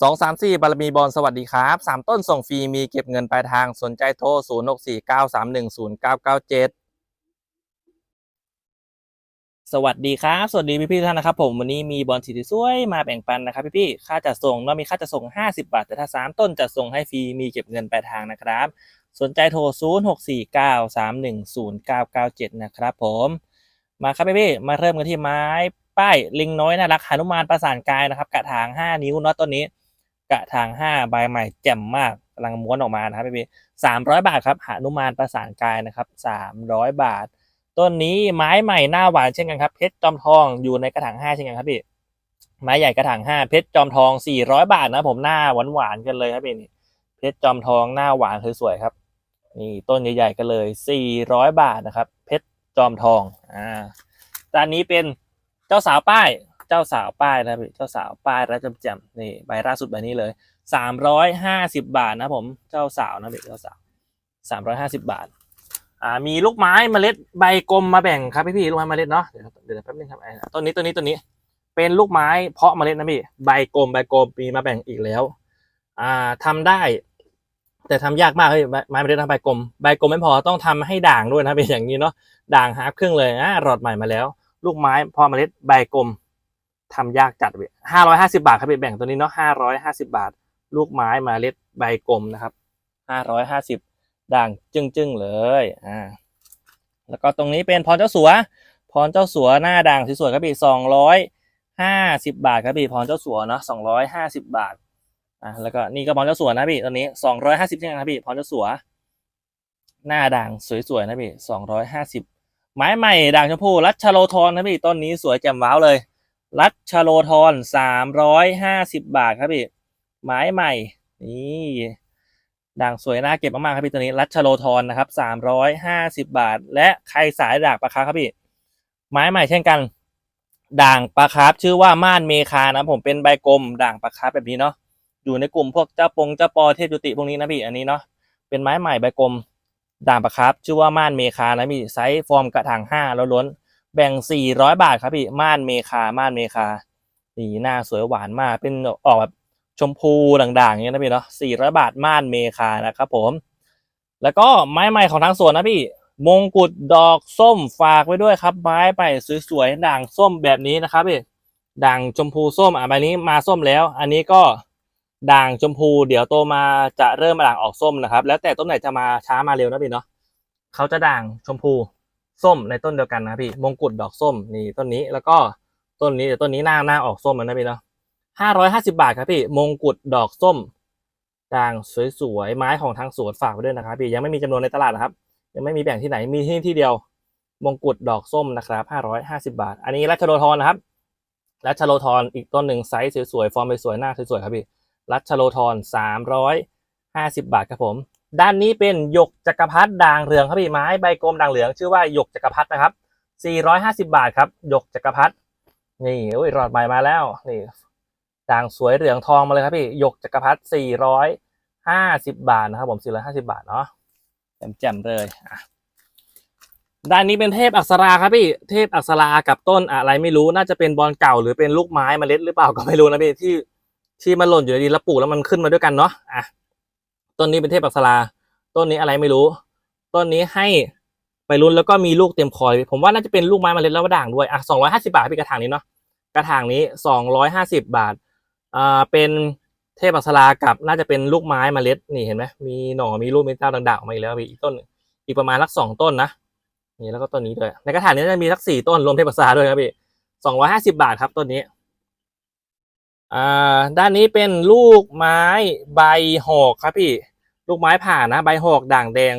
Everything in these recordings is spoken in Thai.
สองสามสี่บารมีบอลสวัสดีครับสามต้นส่งฟรีมีเก็บเงินปลายทางสนใจโทรศูนย์หกสี่เก้าสามหนึ่งศูนย์เก้าเก้าเจ็ดสวัสดีครับ สวัสดีพี่พี่ๆท่านนะครับ ผมวันนี้มีบอลสีสวยมาแบ่งปันนะครับพี่พี่ๆค่าจัดส่งเรามีค่าจัดส่งห้าสิบาท แต่ถ้าสามต้นจัดส่งให้ฟรีมีเก็บเงินปลายทางนะครับ สนใจโทรศูนย์หกสี่เก้าสามหนึ่งศูนย์เก้าเก้าเจ็ดนะครับผมมาครับพี่พี่ๆมาเริ่มกันที่ไม้ป้ายลิงน้อยน่ารักหนุมานประสานกายนะครับ กระถางห้านิ้วเนาะต้นนี้ กระถางห้าใบใหม่แจ่มมากกำลังม้วนออกมานะครับพี่พี่สามร้อยบาทครับหนุมานประสานกายนะครับสามร้อยบาท ต้นนี้ไม้ใหม่หน้าหวานเช่นกันครับเพชรจอมทองอยู่ในกระถางห้าเช่นกันครับพี่ไม้ใหญ่กระถางห้าเพชรจอมทองสี่ร้อยบาทนะผมหน้าหวานหวานกันเลยครับพี่เพชรจอมทองหน้าหวานสวยๆครับนี่ต้นใหญ่ๆกันเลยสี่ร้อยบาทนะครับ เพชรจอมทองอ่าด้านนี้เป็นเจ้าสาวป้าย เจ้าสาวป้ายนะพี่เจ้าสาวป้ายรัจำแจ่มนี่ใบล่าสุดใบนี้เลยสามร้อยห้าสิบบาทนะผมเจ้าสาวนะพี่เจ้าสาวสามร้อยห้าสิบบาทอ่ามีลูกไม้เมล็ดใบกลมมาแบ่งครับพี่พี่ลูกไม้เมล็ดเนาะเดี๋ยวเดี๋ยวแป๊บนึงครับไอ้ต้นนี้ต้นนี้ต้นนี้ เป็นลูกไม้เพาะเมล็ดนะพี่ใบกลมใบกลมมีมาแบ่งอีกแล้ว อ่าทำได้ แต่ทำยากมากเลยไม้เมล็ดทำใบกลมใบกลมไม่พอต้องทำให้ด่างด้วยนะเป็นอย่างนี้เนาะด่างฮาร์ฟครึ่องเลยอ่ารอดใหม่มาแล้ว ลูกไม้เพาะเมล็ดใบกลม ทำยากจัดเลยห้าร้อยห้าสิบาทครับพี่แบ่งตัวนี้เนาะห้าร้อยห้าสิบาท ลูกไม้มาเล็ดใบกลมนะครับห้าร้อยห้าสิบด่างจึ้งๆเลยอ่าแล้วก็ตรงนี้เป็นพรเจ้าสัว พรเจ้าสัวหน้าด่างสวยๆครับพี่สองร้อยห้าสิบบาทครับพี่พรเจ้าสัวเนาะสองร้อยห้าสิบบาทอะแล้วก็นี่ก็พรเจ้าสัวนะพี่ตอนนี้สองร้อยห้าสิบเช่นกันครับพี่พรเจ้าสัว หน้าด่างสวยๆนะพี่สองร้อยห้าสิบไม้ใหม่ด่างชมพูรัชโลทอนนะพี่ต้นนี้สวยแจ่มว้าวเลย รัชโลทอนสามร้อยห้าสิบบาทครับพี่ไม้ใหม่ นี่ด่างสวยน่าเก็บมากๆครับพี่ตัวนี้ รัชโลทอนนะครับสามร้อยห้าสิบบาท และใครสายด่างปลาคาร์ฟครับพี่ ไม้ใหม่เช่นกัน ด่างปลาคาร์ฟชื่อว่าม่านเมคานะผมเป็นใบกลมด่างปลาคาร์ฟแบบนี้เนาะอยู่ในกลุ่มพวกเจ้าปงเจ้าปอเทพจุติพวกนี้นะพี่อันนี้เนาะเป็นไม้ใหม่ใบกลมด่างปลาคาร์ฟชื่อว่าม่านเมคานะพี่ไซส์ฟอร์มกระถางห้าแล้วล้น แบ่งสี่ร้อยบาทครับพี่ม่านเมคาม่านเมคานี่หน้าสวยหวานมากเป็นออกแบบชมพูด่างๆอย่างเงี้ยนะพี่เนาะสี่ร้อยบาทม่านเมคานะครับผม แล้วก็ไม้ใหม่ของทางสวนนะพี่ มงกุฎดอกส้มฝากไว้ด้วยครับ ไม้ไปสวยๆด่างส้มแบบนี้นะครับพี่ด่างชมพูส้มอะใบนี้มาส้มแล้ว อันนี้ก็ด่างชมพูเดี๋ยวโตมาจะเริ่มด่างออกส้มนะครับ แล้วแต่ต้นไหนจะมาช้ามาเร็วนะพี่เนาะเขาจะด่างชมพู ส้มในต้นเดียวกันนะพี่มงกุฎดอกส้มนี่ต้นนี้แล้วก็ต้นนี้เดี๋ยวต้นนี้หน้าหน้าออกส้มนะพี่เนาะห้าร้อยห้าสิบาทครับพี่มงกุฎดอกส้มด่างสวยๆไม้ของทางสวนฝากไว้ด้วยนะครับพี่ยังไม่มีจำนวนในตลาดนะครับ ยังไม่มีแบ่งที่ไหนมีที่ที่เดียว มงกุฎดอกส้มนะครับห้าร้อยห้าสิบาท อันนี้รัชโลทอนนะครับรัชโลทอนอีกต้นหนึ่งไซส์สวยๆฟอร์มสวยๆหน้าสวยๆครับพี่รัชโลทอนสามร้อยห้าสิบาทครับผม ด้านนี้เป็นหยกจักรพรรดิด่างเหลืองครับพี่ไม้ใบกลมด่างเหลืองชื่อว่าหยกจักรพรรดินะครับสี่ร้อยห้าสิบาทครับหยกจักรพรรดินี่โอ้ยรอดใหม่มาแล้วนี่ด่างสวยเหลืองทองมาเลยครับพี่หยกจักรพรรดิสี่ร้อยห้าสิบาทนะครับ ผมสี่ร้อยห้าสิบาทเนาะแจ่มๆเลยอะด้านนี้เป็นเทพอักษราครับพี่เทพอักษรากับต้นอะไรไม่รู้น่าจะเป็นบอลเก่าหรือเป็นลูกไม้เมล็ดหรือเปล่าก็ไม่รู้นะพี่ที่ที่มันหล่นอยู่ในดินแล้วปลูกแล้วมันขึ้นมาด้วยกันเนาะอะ ต้นนี้เป็นเทพอักษราต้นนี้อะไรไม่รู้ ต้นนี้ให้ไปรุ่นแล้วก็มีลูกเต็มคอย ผมว่าน่าจะเป็นลูกไม้เมล็ดแล้วด่างด้วยอะสองร้อยห้าสิบาทพี่กระถางนี้เนาะกระถางนี้สองร้อยห้าสิบบาทอ่าเป็นเทพอักษรากับน่าจะเป็นลูกไม้เมล็ดนี่เห็นไหมมีหน่อมีลูกมีเต้าด่างๆออกมาอีกแล้วพี่อีกต้นอีกประมาณสักสองต้นนะนี่แล้วก็ต้นนี้ด้วยในกระถางนี้จะมีสักสี่ต้นรวมเทพศาด้วยครับพี่สองร้อยห้าสิบาทครับต้นนี้ อ่าด้านนี้เป็นลูกไม้ใบหอกครับพี่ ลูกไม้ผ่านะใบหอกด่างแดง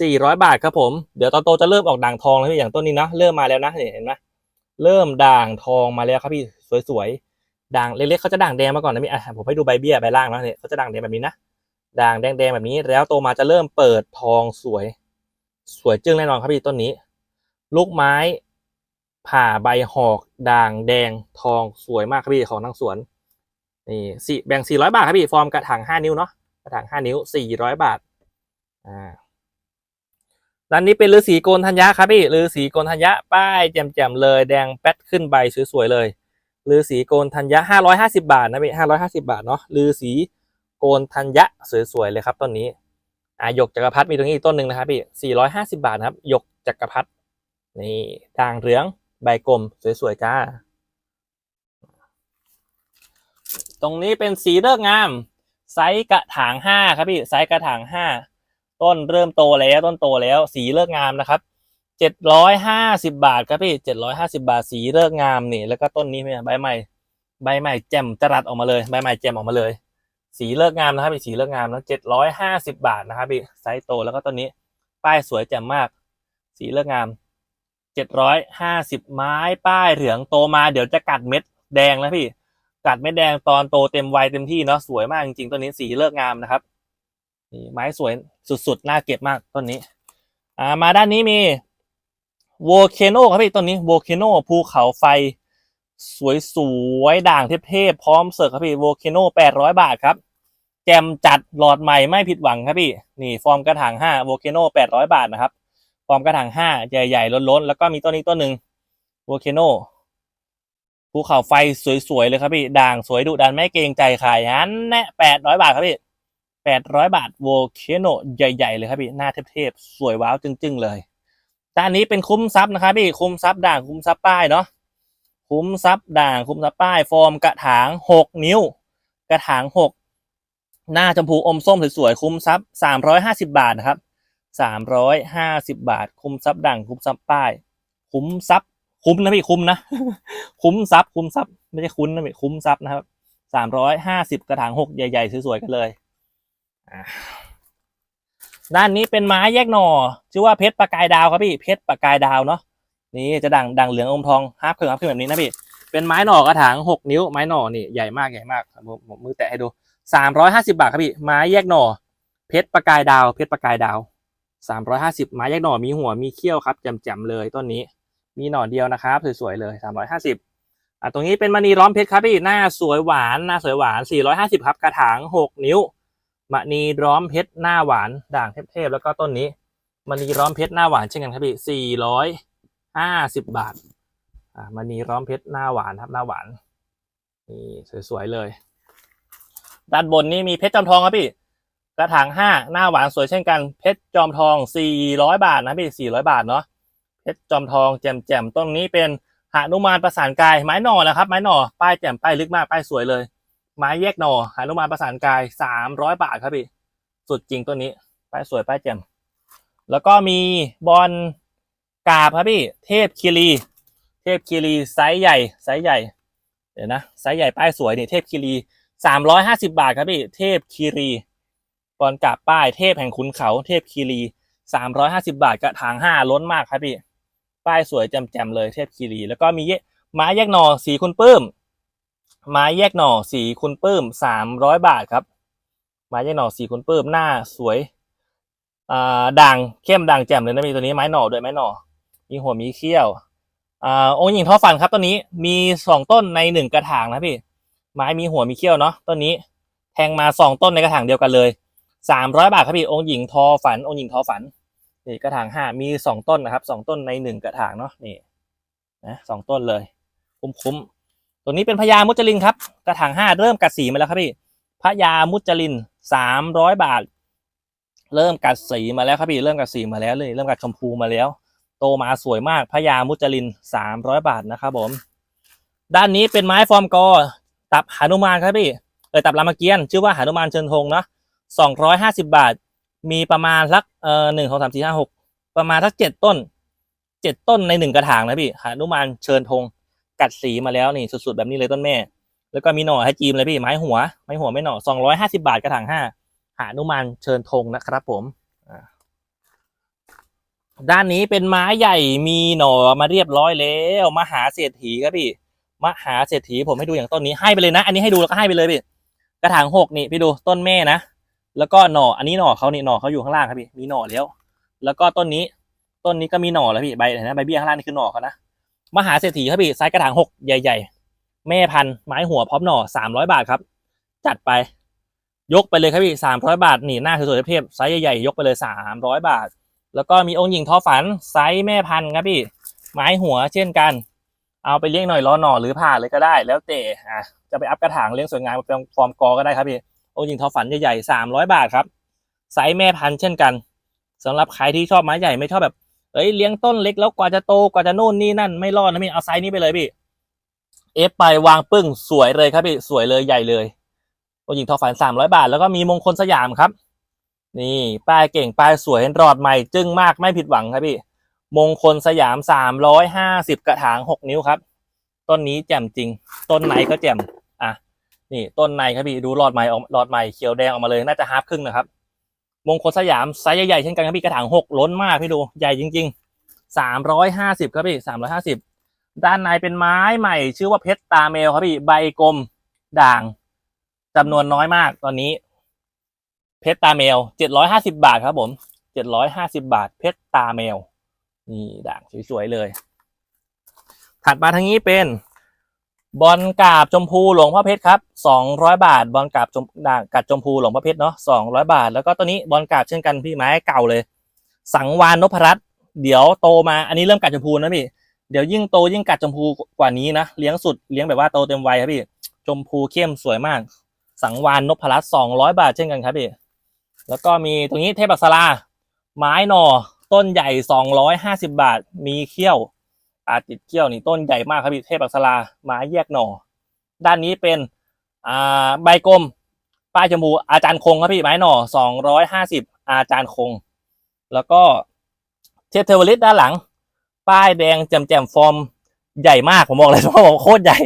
สี่ร้อยบาทครับผม เดี๋ยวตอนโตจะเริ่มออกด่างทองแล้วพี่อย่างต้นนี้เนาะเริ่มมาแล้วนะเห็นไหมเริ่มด่างทองมาแล้วครับพี่สวยๆด่างเล็กๆเขาจะด่างแดงมาก่อนนะพี่อะผมให้ดูใบเบี้ยใบล่างนะเนี่ยเขาจะด่างแดงแบบนี้นะด่างแดงๆแบบนี้ แล้วโตมาจะเริ่มเปิดทองสวย สวยจึ้งแน่นอนครับพี่ต้นนี้ ลูกไม้ผ่าใบหอกด่างแดงทองสวยมากครับพี่ของทางสวน นี่สี่แบ่งสี่ร้อยบาทครับพี่ฟอร์มกระถางห้านิ้วเนาะกระถางห้านิ้วสี่ร้อยบาทอ่าด้านนี้เป็นฤาษีโกนธัญญะครับพี่ฤาษีโกนธัญญะป้ายแจ่มๆเลย แดงแป๊ดขึ้นใบสวยๆเลยลือสีโกนธัญญะห้าร้อยห้าสิบาทนะพี่ห้าร้อยห้าสิบาทเนาะลือสีโกนธัญญะสวยๆเลยครับต้นนี้อ่าหยกจักรพรรดิมีตรงนี้อีกต้นหนึ่งนะครับพี่สี่ร้อยห้าสิบาทนะครับหยกจักรพรรดินี่ด่างเหลืองใบกลมสวยๆจ้า ตรงนี้เป็นสีเลิกงาม ไซส์กระถางห้าครับพี่ไซส์กระถางห้าต้นเริ่มโตแล้วต้นโตแล้ว สีเลิกงามนะครับเจ็ดร้อยห้าสิบาทครับพี่เจ็ดร้อยห้าสิบาทสีเลิกงามนี่ แล้วก็ต้นนี้เนี่ยใบใหม่ใบใหม่แจ่มจรัดออกมาเลยใบใหม่แจ่มออกมาเลย สีเลิกงามนะครับพี่สีเลิกงามนะเจ็ดร้อยห้าสิบาทนะครับพี่ไซส์โตแล้วก็ต้นนี้ ป้ายสวยแจ่มมาก สีเลิกงามเจ็ดร้อยห้าสิบไม้ป้ายเหลืองโตมาเดี๋ยวจะกัดเม็ดแดงแล้วพี่ กัดเม็ดแดงตอนโตเต็มวัยเต็มที่เนาะสวยมากจริงๆต้นนี้สีเลิกงามนะครับนี่ไม้สวยสุดๆน่าเก็บมากต้นนี้ อ่ามาด้านนี้มีโวเคโนครับพี่ต้นนี้โวเคโนภูเขาไฟ สวยๆด่างเทพๆพร้อมเสิร์ฟครับพี่โวเคโนแปดร้อยบาทครับแจมจัดหลอดใหม่ไม่ผิดหวังครับพี่นี่ฟอร์มกระถางห้าโวเคโนแปดร้อยบาทนะครับ ฟอร์มกระถางห้าใหญ่ๆล้นๆแล้วก็มีต้นนี้ต้นหนึ่งโวเคโน ภูเขาไฟสวยๆเลยครับพี่ ด่างสวยดุดันไม่เกรงใจใครฮันแน่แปดร้อยบาทครับพี่แปดร้อยบาทโวเคโนใหญ่ๆเลยครับพี่ หน้าเทพๆ สวยว้าวจึ้งๆเลยด้านนี้เป็นคุ้มซับนะครับพี่ คุ้มซับด่างคุ้มซับป้ายเนาะ คุ้มซับด่างคุ้มซับป้าย ฟอร์มกระถางหกนิ้ว กระถางหกหน้าชมพูอมส้มสวยๆ คุ้มซับสามร้อยห้าสิบาทนะครับสามร้อยห้าสิบาท คุ้มซับด่างคุ้มซับป้าย คุ้มซับ คุ้มนะพี่คุ้มนะ คุ้มซับคุ้มซับไม่ใช่คุ้นนะพี่คุ้มซับนะครับสามร้อยห้าสิบกระถางหกใหญ่ๆสวยๆกันเลยด้านนี้เป็นไม้แยกหน่อ ชื่อว่าเพชรประกายดาวครับพี่เพชรประกายดาวเนาะนี่จะด่างด่างเหลืองอมทองฮาร์ปเคิร์ฮาร์ปเคิร์แบบนี้นะพี่เป็นไม้หน่อกระถางหกนิ้วไม้หน่อนี่ใหญ่มากใหญ่มากผมมือแตะให้ดูสามร้อยห้าสิบาทครับพี่ไม้แยกหน่อ เพชรประกายดาว เพชรประกายดาวสามร้อยห้าสิบไม้แยกหน่อมีหัวมีเขี้ยวครับแจ่มๆเลยต้นนี้ มีหน่อเดียวนะครับ สวยๆเลยสามร้อยห้าสิบอะตรงนี้เป็นมณีล้อมเพชรครับพี่หน้าสวยหวานหน้าสวยหวานสี่ร้อยห้าสิบครับกระถางหกนิ้วมณีล้อมเพชรหน้าหวานด่างเทพๆแล้วก็ต้นนี้มณีล้อมเพชรหน้าหวานเช่นกันครับพี่สี่ร้อยห้าสิบบาทอะมณีล้อมเพชรหน้าหวานครับหน้าหวานนี่สวยๆเลย ด้านบนนี้มีเพชรจอมทองครับพี่กระถางห้าหน้าหวานสวยเช่นกัน เพชรจอมทองสี่ร้อยบาทนะพี่สี่ร้อยบาทเนาะ เพชรจอมทองแจ่มแจ่มๆต้นนี้เป็นหานุมานประสานกายไม้หน่อนะครับ ไม้หน่อป้ายแจ่มป้ายลึกมากป้ายสวยเลย ไม้แยกหน่อหานุมานประสานกายสามร้อยบาทครับพี่สุดจริงต้นนี้ ป้ายสวยป้ายแจ่มแล้วก็มีบอลกาบครับพี่ เทพคีรี เทพคีรีไซส์ใหญ่ไซส์ใหญ่ เดี๋ยวนะไซส์ใหญ่ป้ายสวยนี่เทพคีรีสามร้อยห้าสิบาทครับพี่ เทพคีรีบอลกาบป้ายเทพแห่งขุนเขา เทพคีรีสามร้อยห้าสิบาทกระถางห้าล้นมากครับพี่ ป้ายสวยแจ่มๆเลยเทพคีรี แล้วก็มีไม้แยกหน่อสีคุณปื้ม ไม้แยกหน่อสีคุณปื้มสามร้อยบาทครับไม้แยกหน่อสีคุณปื้มหน้าสวยอ่าด่างเข้มด่างแจ่มเลยนะมีตัวนี้ไม้หน่อด้วยไม้หน่อมีหัวมีเขี้ยวอ่าองค์หญิงท้อฝันครับต้นนี้มีสองต้นในหนึ่งกระถางนะพี่ไม้มีหัวมีเขี้ยวเนาะต้นนี้แทงมาสองต้นในกระถางเดียวกันเลยสามร้อยบาทครับพี่องค์หญิงทอฝันองค์หญิงทอฝัน นี่กระถางห้ามีสองต้นนะครับสองต้นในหนึ่งกระถางเนาะนี่นะสองต้นเลย คุ้มๆตัวนี้เป็นพญามุจลินครับ กระถางห้าเริ่มกัดสีมาแล้วครับพี่พญามุจลินสามร้อยบาท เริ่มกัดสีมาแล้วครับพี่เริ่มกัดสีมาแล้วเลยเริ่มกัดชมพูมาแล้ว โตมาสวยมากพญามุจลินสามร้อยบาทนะครับผมด้านนี้เป็นไม้ฟอร์มกอตับหานุมานครับพี่เออตับรามเกียรติชื่อว่าหานุมานเชิญธงเนาะสองร้อยห้าสิบาท มีประมาณสักเอ่อหนึ่งสองสามสี่ห้าหกประมาณสักเจ็ดต้นเจ็ดต้นในหนึ่งกระถางนะพี่หานุมานเชิญธงกัดสีมาแล้วนี่สุดๆแบบนี้เลยต้นแม่ แล้วก็มีหน่อให้จีมเลยพี่ไม้หัวไม้หัวไม่หน่อสองร้อยห้าสิบาทกระถางห้าหานุมานเชิญธงนะครับผมอ่าด้านนี้เป็นไม้ใหญ่มีหน่อมาเรียบร้อยแล้วมหาเศรษฐีครับพี่มหาเศรษฐีผมให้ดูอย่างต้นนี้ให้ไปเลยนะ อันนี้ให้ดูแล้วก็ให้ไปเลยพี่กระถางหกนี่พี่ดูต้นแม่นะ แล้วก็หน่ออันนี้หน่อเขานี่หน่อเขาอยู่ข้างล่างครับพี่มีหน่อแล้ว แล้วก็ต้นนี้ต้นนี้ก็มีหน่อแล้วพี่ใบเห็นไหมใบเบี้ยข้างล่างนี่คือหน่อเขานะมหาเศรษฐีครับพี่ไซส์กระถางหกใหญ่ ๆ แม่พันธุ์ไม้หัวพร้อมหน่อสามร้อยบาทครับ จัดไป ยกไปเลยครับพี่สามร้อยบาทนี่หน้าสวยๆเพียบไซส์ใหญ่ๆยกไปเลยสามร้อยบาท แล้วก็มีองค์หญิงทอฝันไซส์แม่พันธุ์ครับพี่ ไม้หัวเช่นกัน เอาไปเลี้ยงหน่อยล้อหน่อหรือผ่าเลยก็ได้ แล้วแต่อะจะไปอัพกระถางเลี้ยงสวยงามเป็นฟอร์มกอก็ได้ครับพี่ โอ้ยิงทอฝันใหญ่ๆสามร้อยบาทครับไซส์แม่พันธุ์เช่นกันสำหรับใครที่ชอบไม้ใหญ่ไม่ชอบแบบเอ้ยเลี้ยงต้นเล็กแล้วกว่าจะโตกว่าจะนู่นนี่นั่นไม่รอดนะพี่เอาไซส์นี้ไปเลยพี่เอฟไปวางปึ้งสวยเลยครับพี่สวยเลยใหญ่เลยโอ้ยิงทอฝันสามร้อยบาท แล้วก็มีมงคลสยามครับ นี่ป้ายเก่งป้ายสวยรอดใหม่จึ้งมากไม่ผิดหวังครับพี่มงคลสยามสามร้อยห้าสิบกระถางหกนิ้วครับ ต้นนี้แจ่มจริง ต้นไหนก็แจ่ม นี่ต้นในครับพี่ดูหลอดใหม่ออกหลอดใหม่เขียวแดงออกมาเลยน่าจะฮาร์ฟครึ่งนะครับ มงคลสยามไซส์ใหญ่ๆเช่นกันครับพี่กระถางหกล้นมากพี่ดูใหญ่จริงๆสามร้อยห้าสิบครับพี่สามร้อยห้าสิบด้านในเป็นไม้ใหม่ ชื่อว่าเพชรตาเมลครับพี่ใบกลมด่างจำนวนน้อยมากตอนนี้ เพชรตาเมลเจ็ดร้อยห้าสิบาทครับผมเจ็ดร้อยห้าสิบาท เพชรตาเมลนี่ด่างสวยๆเลย ถัดมาทางนี้เป็น บอลกาบชมพูหลวงพ่อเพชรครับสองร้อยบาท บอลกาบชมด่างกัดชมพูหลวงพ่อเพชรเนาะสองร้อยบาท แล้วก็ตัวนี้บอลกาบเช่นกันพี่ไม้เก่าเลย สังวานนพรัตน์เดี๋ยวโตมาอันนี้เริ่มกัดชมพูนะพี่เดี๋ยวยิ่งโตยิ่งกัดชมพูกว่านี้นะเลี้ยงสุดเลี้ยงแบบว่าโตเต็มวัยครับพี่ชมพูเข้มสวยมาก สังวานนพรัตน์สองร้อยบาทเช่นกันครับพี่แล้วก็มีตรงนี้เทพอักษราไม้หน่อต้นใหญ่สองร้อยห้าสิบาท มีเขี้ยว อาติดเขี้ยวนี่ต้นใหญ่มากครับพี่เทพอักษราไม้แยกหน่อ ด้านนี้เป็นอ่าใบกลมป้ายชมพูอาจารย์คงครับพี่ไม้หน่อสองร้อยห้าสิบอาจารย์คง แล้วก็เทพเทวริตด้านหลัง ป้ายแดงแจ่มๆฟอร์มใหญ่มากผมบอกเลยว่าผมโคตรใหญ่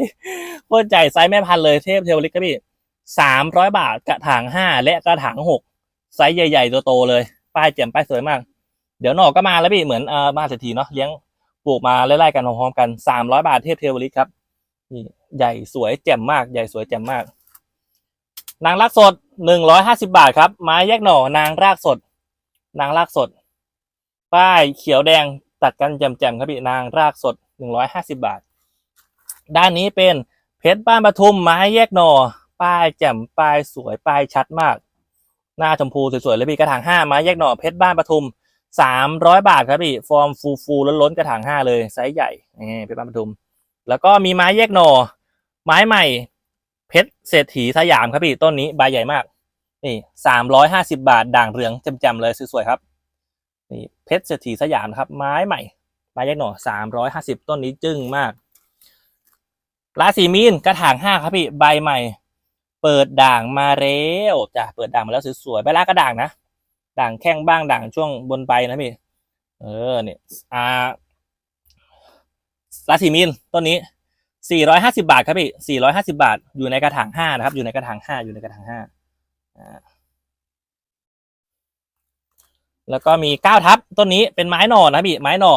โคตรใหญ่ไซส์แม่พันเลยเทพเทวริตครับพี่สามร้อยบาทกระถางห้าและกระถางหกไซส์ใหญ่ๆโตๆเลย ป้ายแจ่มป้ายสวยมาก เดี๋ยวหน่อก็มาแล้วพี่เหมือนเออมาเศรษฐีเนาะเลี้ยง ปลูกมาไล่ๆกันพร้อมๆกันสามร้อยบาทเทพเทวริตครับนี่ใหญ่สวยแจ่มมาก ใหญ่สวยแจ่มมาก นางรากสดหนึ่งร้อยห้าสิบาทครับ ไม้แยกหน่อนางรากสด นางรากสด ป้ายเขียวแดงตัดกันแจ่มๆครับพี่นางรากสดหนึ่งร้อยห้าสิบาท ด้านนี้เป็นเพชรบ้านปทุมไม้แยกหน่อ ป้ายแจ่มป้ายสวยป้ายชัดมาก หน้าชมพูสวยๆเลยพี่กระถางห้าไม้แยกหน่อเพชรบ้านปทุม สามร้อยบาทครับพี่ ฟอร์มฟูฟูล้นๆกระถางห้าเลยไซส์ใหญ่นี่เพชรบ้านปทุม แล้วก็มีไม้แยกหน่อ ไม้ใหม่ เพชรเศรษฐีสยามครับพี่ต้นนี้ใบใหญ่มาก นี่สามร้อยห้าสิบาทด่างเหลืองจ่มๆเลยสวยๆครับนี่เพชรเศรษฐีสยามครับ ไม้ใหม่ไม้แยกหน่อสามร้อยห้าสิบต้นนี้จึ้งมากราศีมีนกระถางห้าครับพี่ใบใหม่ เปิดด่างมาแล้วจ้ะเปิดด่างมาแล้วสวยๆใบลากระด่างนะ ด่างแข้งบ้างด่างช่วงบนใบนะพี่ เออเนี่ยอ่าราศีมีนต้นนี้450บาทครับพี่450บาท อยู่ในกระถางห้านะครับ อยู่ในกระถางห้าอยู่ในกระถางห้าอ่าแล้วก็มีเก้าทับต้นนี้เป็นไม้หน่อนะพี่ไม้หน่อ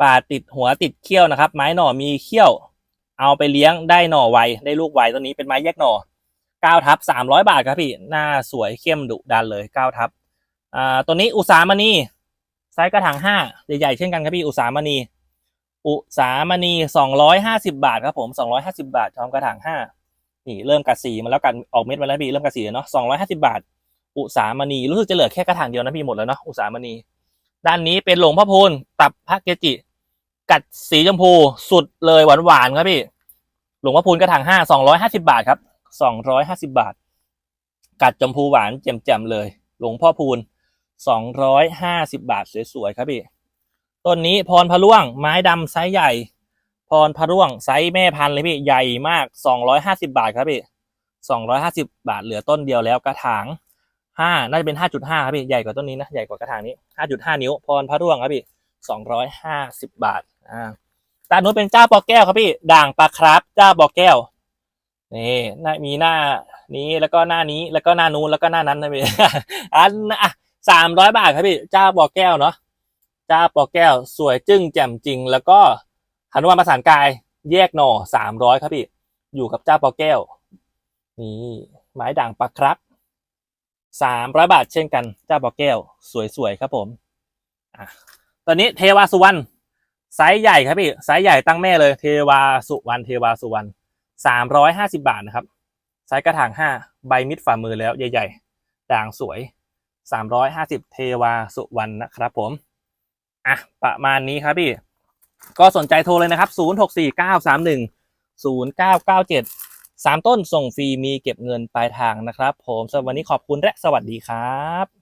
ป่าติดหัวติดเขี้ยวนะครับ ไม้หน่อมีเขี้ยว เอาไปเลี้ยงได้หน่อไวได้ลูกไวต้นนี้เป็นไม้แยกหน่อ เก้าทับสามร้อยบาทครับพี่ หน้าสวยเข้มดุดันเลยเก้าทับอ่าตัวนี้อุสามณีไซส์กระถางห้าใหญ่ๆเช่นกันครับพี่อุสามณีอุสามณีสองร้อยห้าสิบาทครับผมสองร้อยห้าสิบาทพร้อมกระถางห้านี่เริ่มกัดสีมาแล้วกันออกเม็ดมาแล้วพี่เริ่มกัดสีแล้วเนาะสองร้อยห้าสิบาท อุสามณีรู้สึกจะเหลือแค่กระถางเดียวนะพี่หมดแล้วเนาะอุสามณีด้านนี้เป็นหลวงพ่อพูนตับพระเกจิ กัดสีชมพูสุดเลยหวานหวานๆครับพี่ หลวงพ่อพูนกระถางห้าสองร้อยห้าสิบาทครับ สองร้อยห้าสิบาท กัดชมพูหวานแจ่มๆเลย หลวงพ่อพูนสองร้อยห้าสิบาทสวยๆครับพี่ต้นนี้พรพะร่วงไม้ดำไซส์ใหญ่ พรพะร่วงไซส์แม่พันธุ์เลยพี่ใหญ่มากสองร้อยห้าสิบาทครับพี่สองร้อยห้าสิบาทเหลือต้นเดียวแล้วกระถางห้าน่าจะเป็นห้าจุดห้าครับพี่ใหญ่กว่าต้นนี้นะใหญ่กว่ากระถางนี้ห้าจุดห้านิ้วพรพะร่วงครับพี่สองร้อยห้าสิบบาทอ่าด้านนู้นเป็นเจ้าปอแก้วครับพี่ ด่างปลาครับเจ้าปอแก้ว นี่น่ามีหน้านี้แล้วก็หน้านี้แล้วก็หน้านู้นแล้วก็หน้านั้นนะพี่อันอะสามร้อยบาทครับพี่เจ้าปอแก้วเนาะจ้าปอแก้ว สวยจึ้งแจ่มจริง แล้วก็หนุมานประสานกายแยกหน่อสามร้อยครับพี่อยู่กับเจ้าปอแก้ว นี่ ไม้ด่างปลาครับสามร้อยบาทเช่นกัน เจ้าปอแก้ว สวยๆครับผมอะตอนนี้เทวาสุวรรณไซส์ใหญ่ครับพี่ไซส์ใหญ่ตั้งแม่เลย เทวาสุวรรณเทวาสุวรรณ สามร้อยห้าสิบาทนะครับไซส์กระถางห้าใบมิดฝ่ามือแล้วใหญ่ ๆ ด่างสวยสามร้อยห้าสิบเทวาสุวรรณนะครับผมอะประมาณนี้ครับพี่ ก็สนใจโทรเลยนะครับ0 6 4 9 3 1 0 9 9 7 3ต้นส่งฟรีมีเก็บเงินปลายทางนะครับ ผมสำหรับวันนี้ขอบคุณและสวัสดีครับ